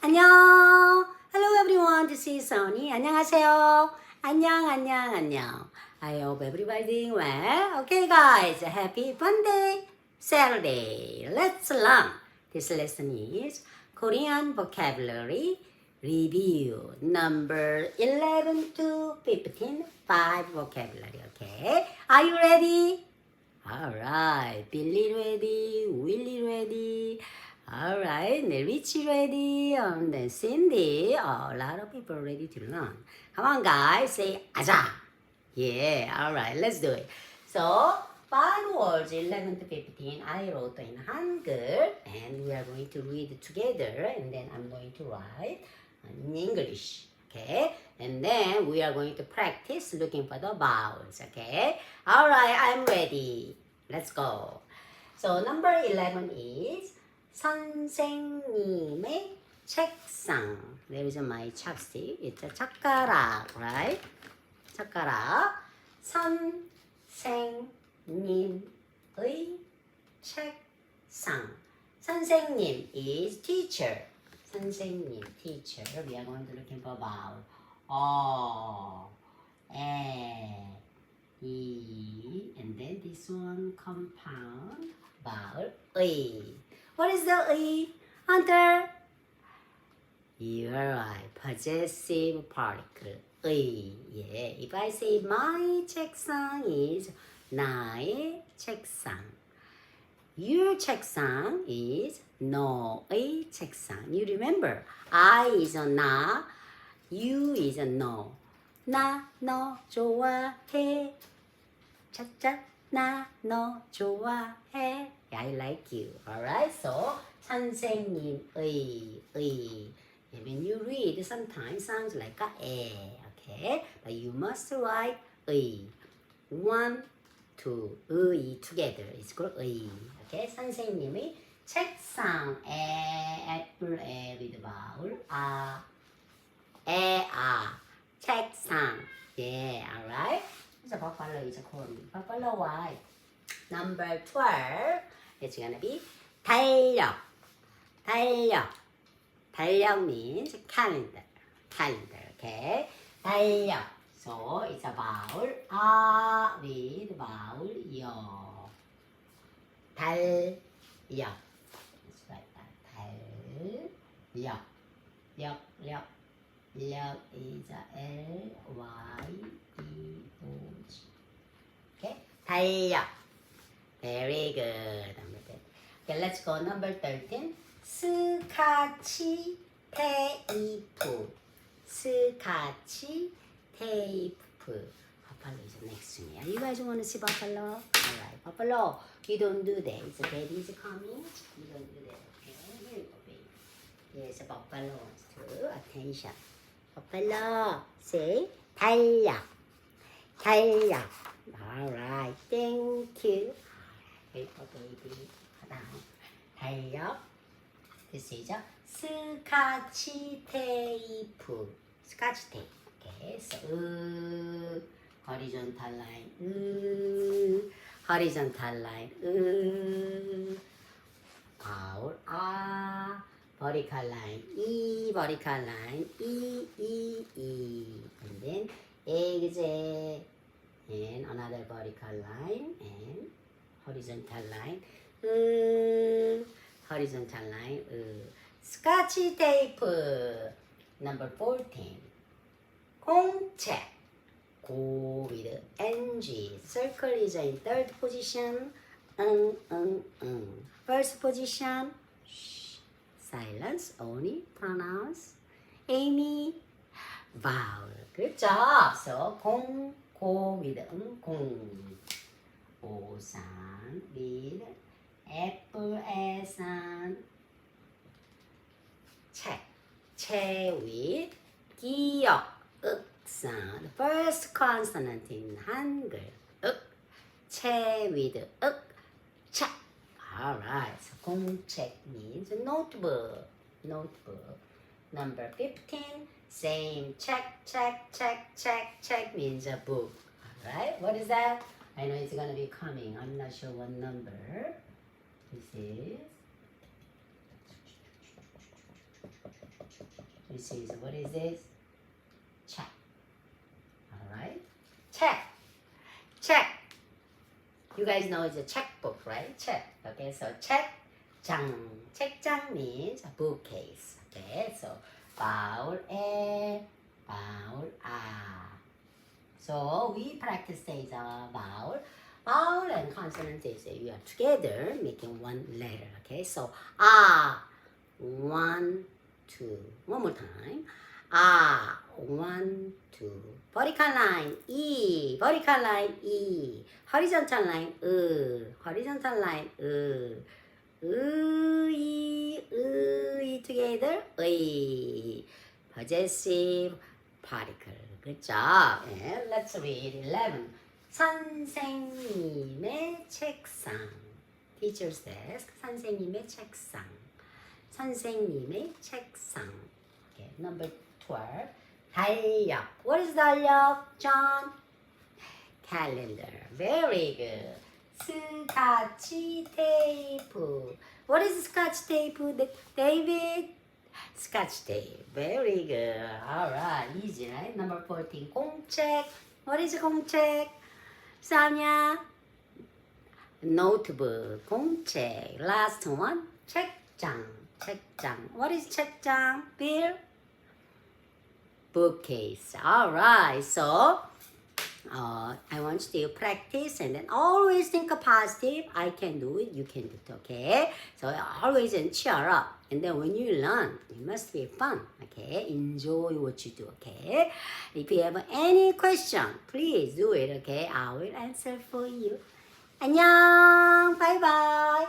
안녕. Hello everyone. This is Sunny. 안녕하세요. 안녕 안녕 안녕. I hope everybody doing well. Okay guys, happy Monday, Saturday. Let's learn. This lesson is Korean vocabulary review number 11 to 15. Five vocabulary. Okay. Are you ready? Alright. Billy ready. Willie ready. Alright, then Richie ready, and then Cindy, a lot of people ready to learn. Come on, guys, say aja. Yeah, alright, let's do it. So, five words, 11 to 15, I wrote in Hangul, and we are going to read together, and then I'm going to write in English. Okay, and then we are going to practice looking for the vowels. Okay, alright, I'm ready. Let's go. So, number 11 is 선생님의 책상. There is my chopstick. It's a 젓가락, right? 젓가락. 선생님의 책상. 선생님 is teacher. 선생님, teacher. We are going to look for vowel. 어, 에, 이, and then this one compound vowel 의. What is the 의? Hunter? You are right. Possessive particle. 의. Yeah. If I say my 책상 is 나의 책상. Your 책상 is 너의 책상. You remember, I is a 나, you is a no. 나, 너 좋아해. 차차, 나, 너 좋아해. I like you. Alright, so 선생님의, 의. When you read, sometimes sounds like a 에. Okay, but you must write 의. One, two, 의 together. It's called 의. Okay, 선생님의 책상에 애플 에 with vowel 아, 에, 아, 책상. Yeah, alright. 이제 더 빨라 이제 거리. 더 빨라 why? Number twelve. It's gonna be 달력. 달력. 달력 means calendar. Calendar. Okay. 달력. So it's about 아 with about 여. 달력. It's like that. 달력. 력, 력. 력 is L, Y, 달력. Very good. Okay, let's go. Number 13. 스카치 테이프. 스카치 테이프. Buffalo is next to me. You guys want to see buffalo? Alright, buffalo. You don't do that. It's baby's coming. You don't do that. Okay, here you go, baby. Yes, buffalo wants to. Attention. buffalo. Say 달력. 달력. Alright, thank you. 이거 베이비 하나 달력. 글씨죠? 스카치 테이프. 스카치 테이프 계속 으. 허리전탈 라인 으. 허리전탈 라인 으. 아울 아. 버리칼 라인 이. 버리칼 라인 이이이. 근데 에그제. And another vertical line. And horizontal line. 으, horizontal line. 으. 스카치 테이프. Number 14. 공책. Go with ng. Circle is in third position. 응, 응, 응. First position. Shh. Silence. Only pronounce. Amy. Vowel. Good job. So, 공, go with 응, 공. 오산 with apple 애산. 책. 채 with 기역. 윽 sound. First consonant in 한글. 윽. 채 with 윽. 차. Alright. So 공책 means notebook. Notebook. Number 15. Same. Check, check, check, check, check means a book. Alright. What is that? I know it's gonna be coming. I'm not sure what number. This is This is what is this? Check. All right. Check. Check. You guys know it's a checkbook, right? Check. Okay, so check. 장. 책장 means a bookcase. Okay, so vowel A, vowel A. So we practice as a vowel. Vowel and consonant is we are together making one letter. Okay, so ah, one, two. One more time. Ah, one, two. Vertical line E, vertical line E. Horizontal line 으, horizontal line 으. Possessive particle. Job. And let's read 11. 선생님의 책상. Teacher's desk. 선생님의 책상. 선생님의 책상. Okay, number 12. 달력. What is 달력, John? Calendar. Very good. 스카치 테이프. What is scotch tape, David? Scotch tape. Very good. Alright, easy, right? Number 14. 공책. What is 공책? Sonia? Notebook. 공책. Last one. 책장. 책장. What is 책장? Bill? Bookcase. Alright, so uh, I want you to practice and then always think positive. I can do it, you can do it, okay? So always and cheer up. And then when you learn, it must be fun, okay? Enjoy what you do, okay? If you have any question, please do it, okay? I will answer for you. 안녕, bye bye.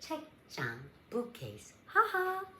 책장, bookcase, 하하.